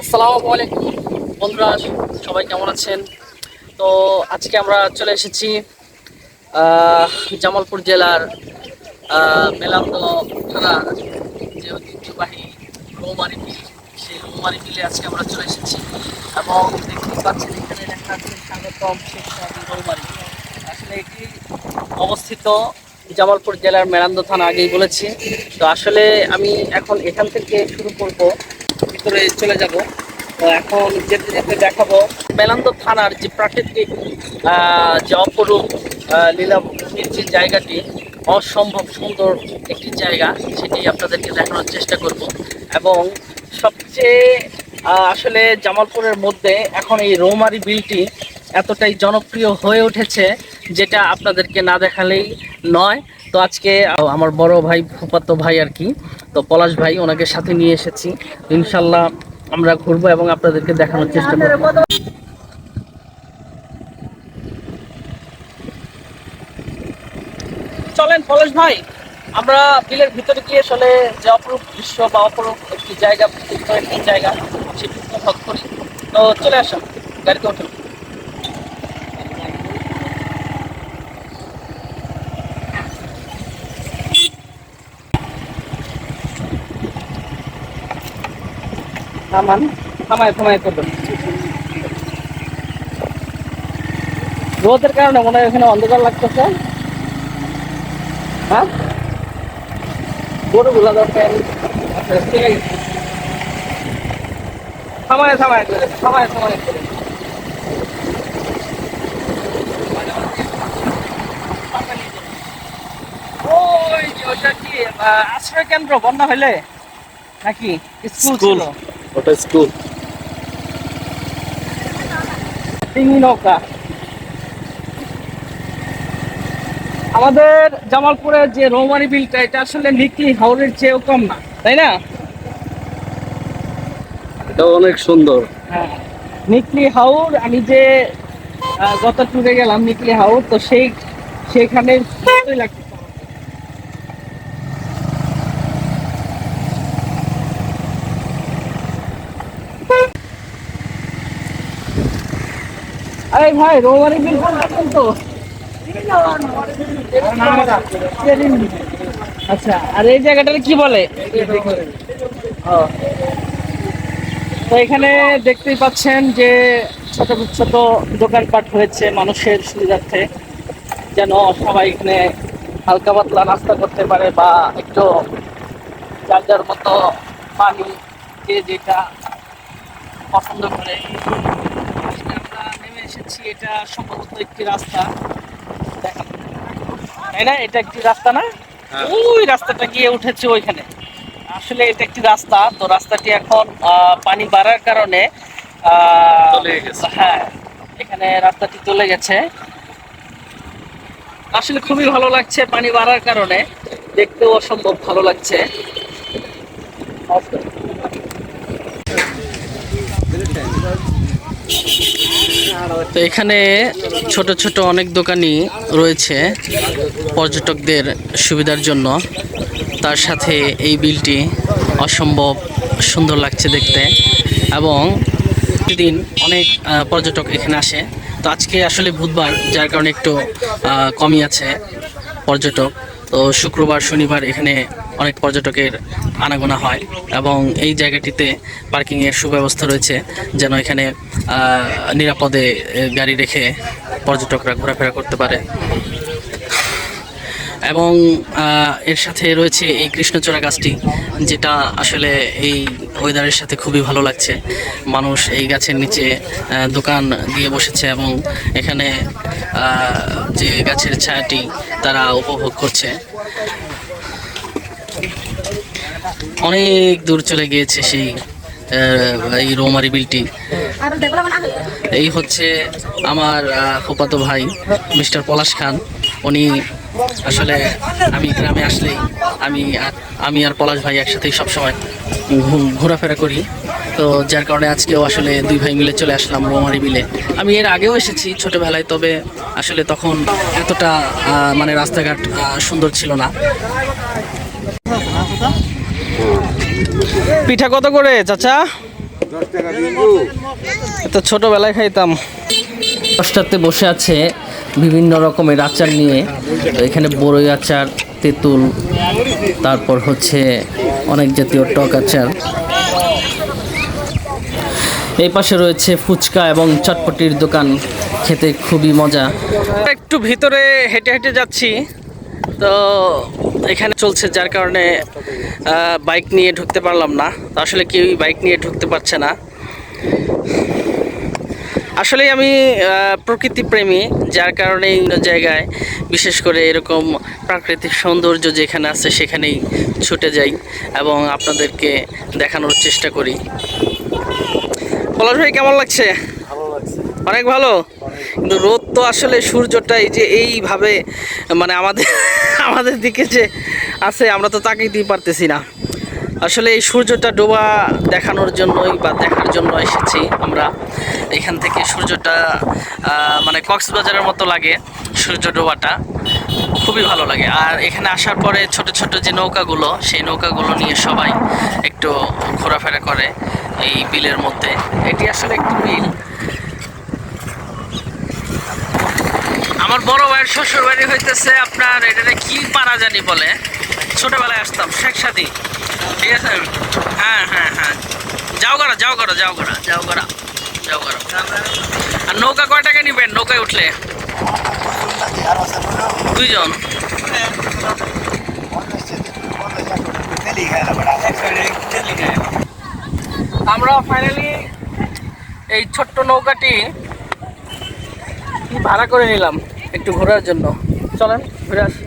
আসসালামু আলাইকুম। বন্ধুরা, সবাই কেমন আছেন? তো আজকে আমরা চলে এসেছি জামালপুর জেলার মেলান্দ থানার যে ঐতিহ্যবাহী রৌমারি বিল সেই রৌমারি বিলে আজকে আমরা চলে এসেছি। এবং দেখতে পাচ্ছেন, এখানে লেখা আছে, স্বাগতম শেখ রৌমারি। আসলে এটি অবস্থিত জামালপুর জেলার মেলান্দ থানা আগেই বলেছি। তো আসলে আমি এখন এখান থেকে শুরু করব, ভিতরে চলে যাব। তো এখন যেতে যেতে দেখাবো মেলান্দ থানার যে প্রাকৃতিক যে অপরূপ লীলাভূমির যে জায়গাটি, অসম্ভব সুন্দর একটি জায়গা, সেটি আপনাদেরকে দেখানোর চেষ্টা করব। এবং সবচেয়ে আসলে জামালপুরের মধ্যে এখন এই রৌমারি বিলটি এতটাই জনপ্রিয় হয়ে উঠেছে, যেটা আপনাদেরকে না দেখালেই নয়। তো আজকে আমার বড় ভাই ফুপাতো ভাই আর কি, তো পলাশ ভাই ওনাকে সাথে নিয়ে এসেছি। ইনশাল্লাহ আমরা ঘুরবো এবং আপনাদেরকে দেখানোর চেষ্টা করব। চলেন পলাশ ভাই, আমরা বিলের ভিতরে গিয়ে আসলে যে অপরূপ দৃশ্য বা অপরূপ একটি জায়গা একটি জায়গা, সেটি উপভোগ করি। তো চলে আসুন, গাড়িতে থামান থামায় থামায় করবেন রোদের কারণে মনে হয় এখানে অন্ধকার লাগতেছে। হ্যাঁ? গরুগুলা দরকার। ঠিক থামায় থামায় করে থামায় থামায় করে। ওই ওটা কি আশ্রয় কেন্দ্র বন্যা হইলে? নাকি? স্কুল ওটা স্কুল। ডিঙি নৌকা। আমাদের জামালপুরের যে রৌমারি বিলটা এটা আসলে নিকলি হাওড়ের চেয়েও কম না তাই না? এটা অনেক সুন্দর। হ্যাঁ। নিকলি হাওর আমি যে গত ট্যুরে গেলাম নিকলি হাওর তো সেই সেখানে লাগতেছে ভাই রৌমারি বিল কোন রাখেন তো আচ্ছা আর এই জায়গাটাকে কি বলে। তো এখানে দেখতেই পাচ্ছেন যে ছোট ছোট দোকানপাট হয়েছে মানুষের সুবিধার্থে, যেন সবাই এখানে হালকা পাতলা নাস্তা করতে পারে বা একটু যার যার মতো পানি যে যেটা পছন্দ করে এসেছি এটা সম্ভবত একটি রাস্তা। দেখান তাই না? এটা একটি রাস্তা না? হ্যাঁ। ওই রাস্তাটা গিয়ে উঠেছে ওইখানে। আসলে এটা একটি রাস্তা তো রাস্তাটি এখন পানি বাড়ার কারণে। হ্যাঁ এখানে রাস্তাটি চলে গেছে। আসলে খুবই ভালো লাগছে পানি বাড়ার কারণে। দেখতেও অসম্ভব ভালো লাগছে। তো এখানে ছোট ছোট অনেক দোকানই রয়েছে পর্যটকদের সুবিধার জন্য। তার সাথে এই বিলটি অসম্ভব সুন্দর লাগছে দেখতে এবং প্রতিদিন অনেক পর্যটক এখানে আসে। তো আজকে আসলে বুধবার, যার কারণে একটু কমই আছে পর্যটক। তো শুক্রবার, শনিবার এখানে অনেক পর্যটকের আনাগোনা হয় এবং এই জায়গাটিতে পার্কিংয়ের সুব্যবস্থা রয়েছে যেন এখানে নিরাপদে গাড়ি রেখে পর্যটকরা ঘোরাফেরা করতে পারে। এবং এর সাথে রয়েছে এই কৃষ্ণচূড়া গাছটি, যেটা আসলে এই ওয়েদারের সাথে খুবই ভালো লাগছে। মানুষ এই গাছের নিচে দোকান দিয়ে বসেছে এবং এখানে যে গাছের ছায়াটি তারা উপভোগ করছে। অনেক দূর চলে গিয়েছে সেই এই রৌমারি বিলটি এই হচ্ছে আমার ফুফাতো ভাই, মিস্টার পলাশ খান। উনি আসলে আমি গ্রামে আসলেই আমি আর- আমি আর পলাশ ভাই একসাথেই সবসময় ঘোরাফেরা করি। তো যার কারণে আজকেও আসলে দুই ভাই মিলে চলে আসলাম রোমারি বিলে আমি এর আগেও এসেছি ছোটোবেলায়, তবে আসলে তখন এতটা মানে রাস্তাঘাট সুন্দর ছিল না। পিঠা কত করে চাচা? তো ছোটবেলায় খাইতাম। দশটাতে বসে আছে বিভিন্ন রকমের আচার নিয়ে। তো এখানে বড়ই আচার তেঁতুল তারপর হচ্ছে অনেক জাতীয় টক আচার। এই পাশে রয়েছে ফুচকা এবং চটপটির দোকান খেতে খুবই মজা। একটু ভিতরে হেঁটে হেঁটে যাচ্ছি। তো এখানে চলছে, যার কারণে বাইক নিয়ে ঢুকতে পারলাম না। আসলে কেউই বাইক নিয়ে ঢুকতে পারছে না। আসলে আমি প্রকৃতি প্রেমী যার কারণে জায়গায়, বিশেষ করে এরকম প্রাকৃতিক সৌন্দর্য যেখানে আছে সেখানেই ছুটে যাই এবং আপনাদেরকে দেখানোর চেষ্টা করি। পলাশ ভাই, কেমন লাগছে। অনেক ভালো। কিন্তু রোদ তো আসলে সূর্যটা এই যে এইভাবে মানে আমাদের আমাদের দিকে যে আছে, আমরা তো তাকাইতেই পারতেছি না। আসলে এই সূর্যটা ডোবা দেখানোর জন্যই বা দেখার জন্য এসেছি আমরা। এখান থেকে সূর্যটা মানে কক্সবাজারের মতো লাগে সূর্য ডোবাটা। খুবই ভালো লাগে। আর এখানে আসার পরে ছোট ছোট যে নৌকাগুলো, সেই নৌকাগুলো নিয়ে সবাই একটু ঘোরাফেরা করে এই বিলের মধ্যে। এটি আসলে একটি বিল। আমার বড় ভাইয়ের শ্বশুর বাড়ি হইতেছে আপনার এটা কি পাড়া জানি বলে? ছোটবেলায় আসতাম শেখ সাদি ঠিক আছে? হ্যাঁ হ্যাঁ হ্যাঁ। যাও করা যাও করা যাও করা যাও করা যাও করা আর নৌকা কয় টাকা নিবেন? নৌকায় উঠলে। দুইজন। আমরা ফাইনালি এই ছোট্ট নৌকাটি ভাড়া করে নিলাম? একটু ঘোরার জন্য। চলেন ঘুরে আসি।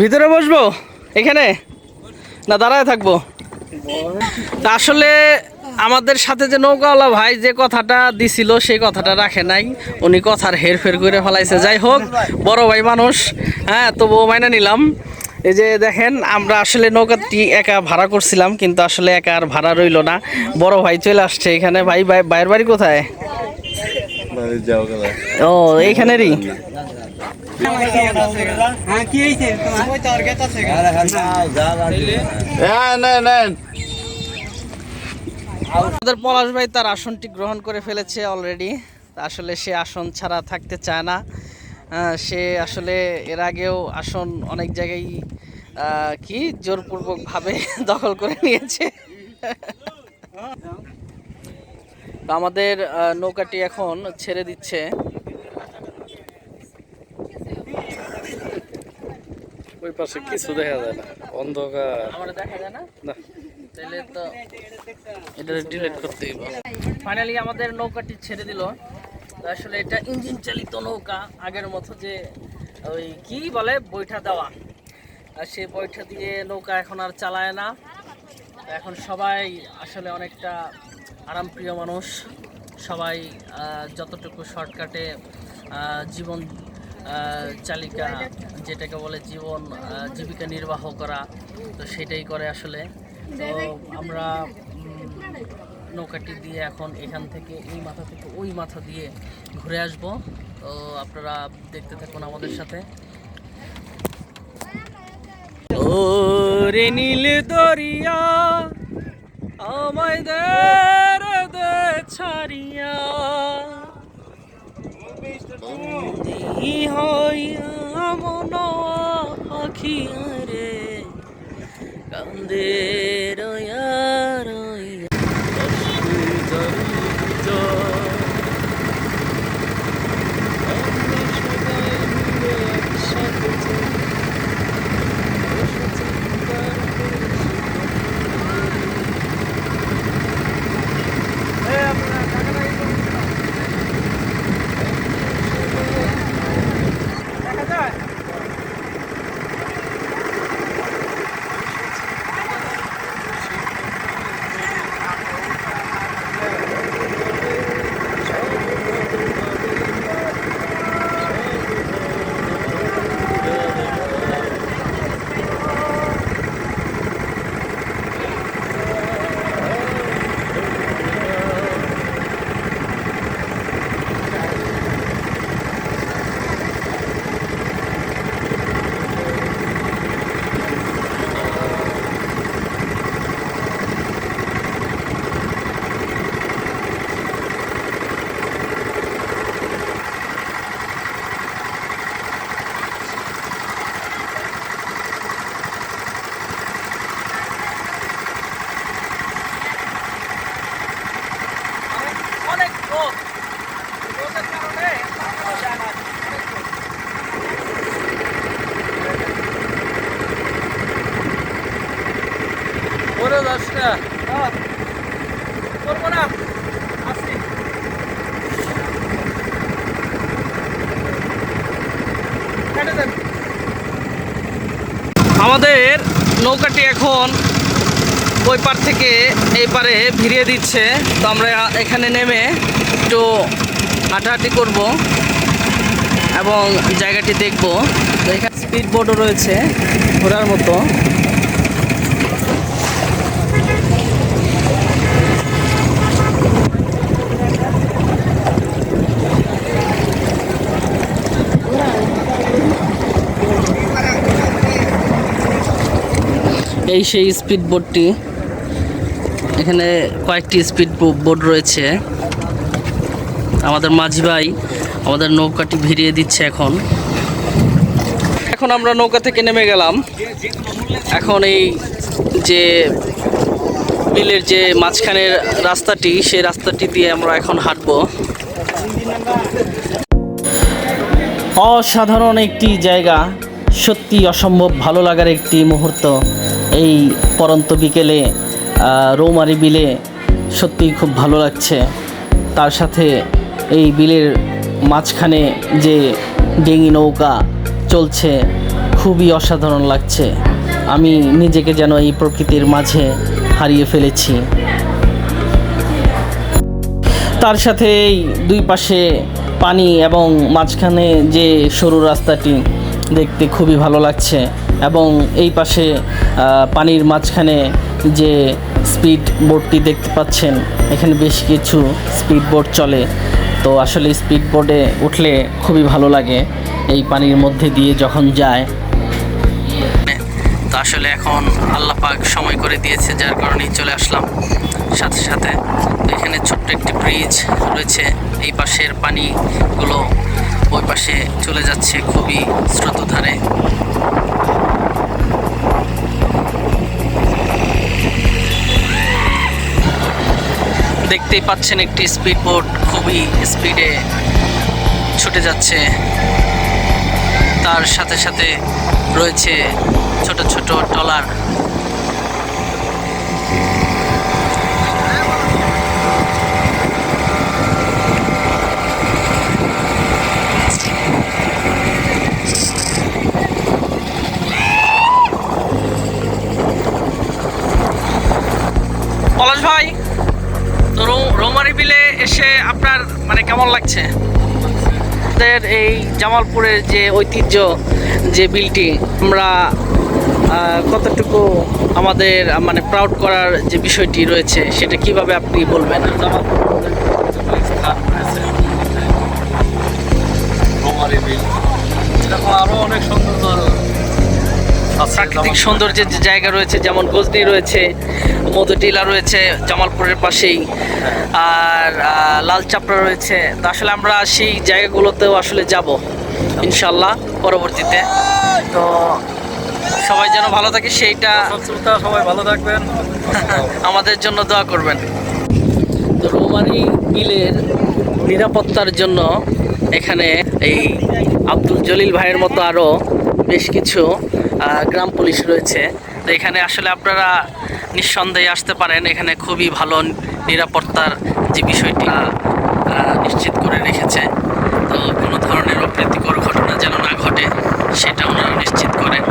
ভিতরে বসবো? এখানে? না দাঁড়ায় থাকব? তা আসলে আমাদের সাথে যে নৌকাওয়ালা ভাই যে কথাটা দিছিল সেই কথাটা রাখে নাই। উনি কথার হেরফের করে ফেলাইছে। যাই হোক বড় ভাই মানুষ হ্যাঁ তবুও মাইনা নিলাম। এই যে দেখেন আমরা আসলে নৌকাটি একা ভাড়া করছিলাম কিন্তু আসলে একা আর ভাড়া রইল না। বড় ভাই চলে আসছে এখানে। ভাই ভাই ভাইয়ের বাড়ি কোথায়? ও এইখানেরই? আমাদের পলাশ ভাই তার আসনটি গ্রহণ করে ফেলেছে অলরেডি আসলে সে আসন ছাড়া থাকতে চায় না। সে আসলে এর আগেও আসন অনেক জায়গায় কি জোরপূর্বকভাবে দখল করে নিয়েছে। আমাদের নৌকাটি এখন ছেড়ে দিচ্ছে। ওই পাশে কিছু দেখা যায় না। অন্ধকার। দেখা যায় না। ফাইনালি আমাদের নৌকাটি ছেড়ে দিল। আসলে এটা ইঞ্জিন চালিত নৌকা, আগের মতো যে ওই কি বলে, বৈঠা দেওয়া। আর সেই বৈঠা দিয়ে নৌকা এখন আর চালায় না। এখন সবাই আসলে অনেকটা আরামপ্রিয় মানুষ। সবাই যতটুকু শর্টকাটে জীবন চালিকা, যেটাকে বলে জীবন জীবিকা নির্বাহ করা, তো সেটাই করে আসলে। আমরা নৌকাটি দিয়ে এখন এখান থেকে এই মাথা থেকে ওই মাথা দিয়ে ঘুরে আসব। তো আপনারা দেখতে থাকুন আমাদের সাথে। রে নীল দরিয়া, আমায় ছাড়িয়া। হইয়া মন পাখি রে কান্দে নৌকাটি এখন ওই পার থেকে এই পারে ভিড়িয়ে দিচ্ছে। তো আমরা এখানে নেমে একটু হাঁটাহাঁটি করব এবং জায়গাটি দেখব। তো এখানে স্পিড বোর্ডও রয়েছে ঘোরার মতো। এই সেই স্পিড বোটটি এখানে কয়েকটি স্পিড বোট রয়েছে। আমাদের মাঝি ভাই আমাদের নৌকাটি ভিড়িয়ে দিচ্ছে এখন। এখন আমরা নৌকা থেকে নেমে গেলাম। এখন এই যে বিলের যে মাঝখানের রাস্তাটি, সেই রাস্তাটি দিয়ে আমরা এখন হাঁটবো। অসাধারণ একটি জায়গা। সত্যি অসম্ভব ভালো লাগার একটি মুহূর্ত। এই পরন্ত বিকেলে রৌমারি বিলে সত্যি খুব ভালো লাগছে। তার সাথে এই বিলের মাঝখানে যে ডিঙি নৌকা চলছে, খুবই অসাধারণ লাগছে। আমি নিজেকে যেন এই প্রকৃতির মাঝে হারিয়ে ফেলেছি। তার সাথে এই দুই পাশে পানি এবং মাঝখানে যে সরু রাস্তাটি দেখতে খুবই ভালো লাগছে। এবং এই পাশে পানির মাঝখানে যে স্পিড বোটটি দেখতে পাচ্ছেন, এখানে বেশ কিছু স্পিড বোট চলে। তো আসলে স্পিড বোর্ডে উঠলে খুবই ভালো লাগে এই পানির মধ্যে দিয়ে যখন যায়। তো আসলে এখন আল্লাহ পাক সময় করে দিয়েছে, যার কারণেই চলে আসলাম। সাথে সাথে এখানে ছোট্ট একটি ব্রিজ রয়েছে, এই পাশের পানিগুলো ওই পাশে চলে যাচ্ছে খুবই স্রোতধারে। দেখতেই পাচ্ছেন একটি স্পিড বোট খুবই স্পিডে ছুটে যাচ্ছে। তার সাথে সাথে রয়েছে ছোট ছোট ট্রলার। এসে আপনার মানে কেমন লাগছে? আমাদের এই জামালপুরের যে ঐতিহ্য যে বিলটি আমরা কতটুকু আমাদের মানে প্রাউড করার যে বিষয়টি রয়েছে সেটা কীভাবে আপনি বলবেন? আরও অনেক সুন্দর। প্রাকৃতিক সৌন্দর্যের যে জায়গা রয়েছে যেমন গজনি রয়েছে মধুটিলা রয়েছে জামালপুরের পাশেই আর লাল চাপড়া রয়েছে। তো আসলে আমরা সেই জায়গাগুলোতেও আসলে যাব ইনশাল্লাহ পরবর্তীতে। তো সবাই যেন ভালো থাকে সেইটা সবাই ভালো থাকবেন। আমাদের জন্য দোয়া করবেন। তো রৌমারি বিলের নিরাপত্তার জন্য এখানে এই আব্দুল জলিল ভাইয়ের মতো আরও বেশ কিছু গ্রাম পুলিশ রয়েছে। তো এখানে আসলে আপনারা নিঃসন্দেহে আসতে পারেন। এখানে খুবই ভালো নিরাপত্তার যে বিষয়টি নিশ্চিত করে রেখেছে। তো কোনো ধরনের অপ্রীতিকর ঘটনা যেন না ঘটে, সেটা ওনারা নিশ্চিত করেন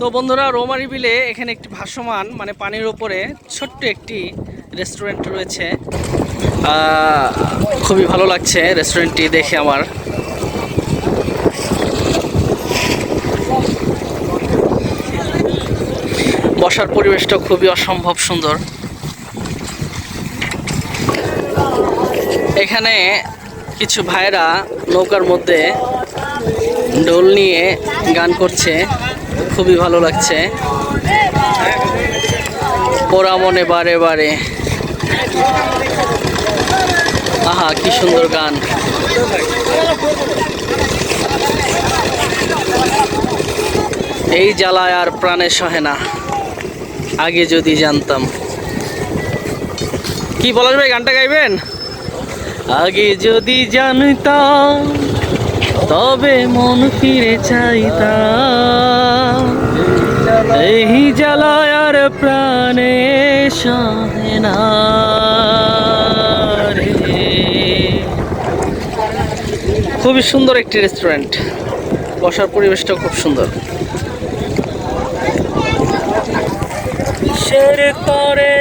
তো বন্ধুরা রোমারি বিলে এখানে একটি ভাসমান মানে পানির ওপরে ছোট্ট একটি রেস্টুরেন্ট রয়েছে। খুবই ভালো লাগছে রেস্টুরেন্টটি দেখে আমার। বসার পরিবেশটা খুবই অসম্ভব সুন্দর। এখানে কিছু ভাইরা নৌকার মধ্যে ঢোল নিয়ে গান করছে, খুবই ভালো লাগছে। পোড়া মনে বারে বারে, আহা, কি সুন্দর গান। এই জ্বালায় আর প্রাণে সহে না। আগে যদি জানতাম। কি বলার ভাই গানটা গাইবেন? আগে যদি জানতাম তবে মন ফিরে চাইতাম। এই জ্বালায় আর প্রাণে সহে না খুবই সুন্দর একটি রেস্টুরেন্ট বসার পরিবেশটাও খুব সুন্দর। শের করে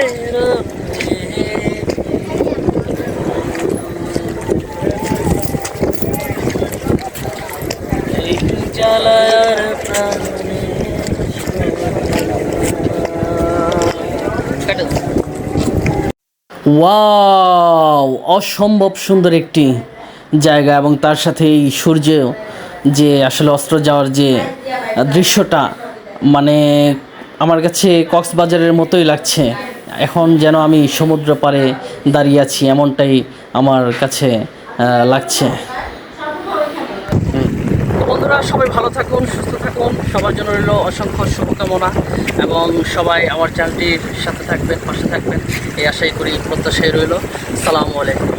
ওয়াও, অসম্ভব সুন্দর একটি জায়গা এবং তার সাথে এই সূর্য যে আসলে অস্ত্র যাওয়ার যে দৃশ্যটা মানে আমার কাছে কক্সবাজারের মতোই লাগছে। এখন যেন আমি সমুদ্র পাড়ে দাঁড়িয়ে আছি, এমনটাই আমার কাছে লাগছে। বন্ধুরা, সবাই ভালো থাকুন, সুস্থ থাকুন। সবার জন্য রইল অসংখ্য শুভকামনা এবং সবাই আমার চ্যানেলটির সাথে থাকবেন, পাশে থাকবেন। এই আশাই করি প্রত্যাশাই রইল। সালামু আলাইকুম।